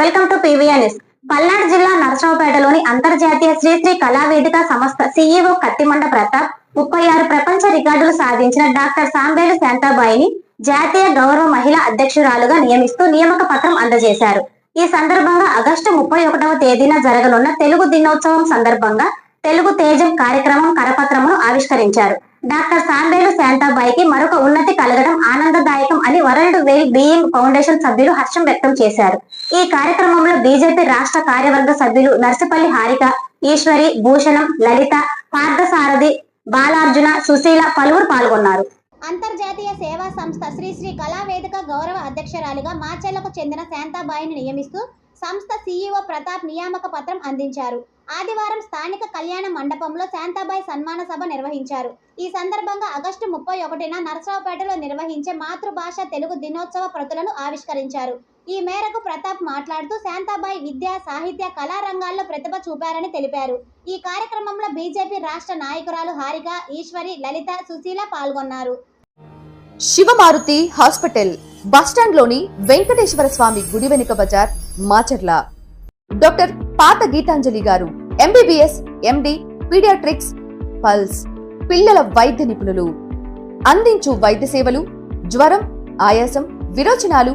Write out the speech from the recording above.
Welcome to PVR Palnadu జిల్లా నరసరావుపేటలోని అంతర్జాతీయ శ్రీశ్రీ కళావేదిక సంస్థ సీఈఓ కత్తిమండ ప్రతాప్ ముప్పై ఆరు ప్రపంచ రికార్డులు సాధించిన డాక్టర్ సాంబేలు శాంతాబాయిని జాతీయ గౌరవ మహిళా అధ్యక్షురాలుగా నియమిస్తూ నియామక పత్రం అందజేశారు. ఈ సందర్భంగా ఆగస్టు ముప్పై ఒకటవ తేదీన జరగనున్న తెలుగు దినోత్సవం సందర్భంగా తెలుగు తేజం కార్యక్రమం కరపత్రమును ఆవిష్కరించారు. డాక్టర్ సాంబేలు శాంతాబాయికి మరొక ఉన్నతి కలగడం ఆనందదాయకం అని వరల్డ్ వెల్ బీయింగ్ ఫౌండేషన్ సభ్యులు హర్షం వ్యక్తం చేశారు. ఈ కార్యక్రమంలో బీజేపీ రాష్ట్ర కార్యవర్గ సభ్యులు నర్సిపల్లి హారిక ఈశ్వరి భూషణం లలిత పార్థసారథి బాలార్జున సుశీల పలువురు పాల్గొన్నారు. అంతర్జాతీయ సేవా సంస్థ శ్రీశ్రీ కళావేదిక గౌరవ అధ్యక్షురాలిగా మాచెల్లకు చెందిన శాంతాబాయిని నియమిస్తూ సంస్థ సీఈఓ ప్రతాప్ నియామక పత్రం అందించారు. ఆదివారం స్థానిక కళ్యాణ మండపంలో శాంతాబాయి సన్మాన సభ నిర్వహించారు. ఈ సందర్భంగా ఆగస్టు ముప్పై ఒకటిన నరసరావుపేటలో నిర్వహించే మాతృభాష తెలుగు దినోత్సవ ప్రతులను ఆవిష్కరించారు. ఈ మేరకు ప్రతాప్ మాట్లాడుతూ శాంతాబాయి విద్య సాహిత్య కళా రంగాల్లో ప్రతిభ చూపారని తెలిపారు. ఈ కార్యక్రమంలో బీజేపీ రాష్ట్ర నాయకురాలు హారిక ఈశ్వరి లలిత సుశీల పాల్గొన్నారు. శివమారుతి హాస్పిటల్ బస్టాండ్లోని వెంకటేశ్వర స్వామి గుడి వెనుక బజార్ మాచర్ల. డాక్టర్ పాత గీతాంజలి గారు ఎంబీబీఎస్ ఎండి పీడియాట్రిక్స్ పల్స్ పిల్లల వైద్య నిపుణులు. అందించు వైద్య సేవలు జ్వరం ఆయాసం విరోచనాలు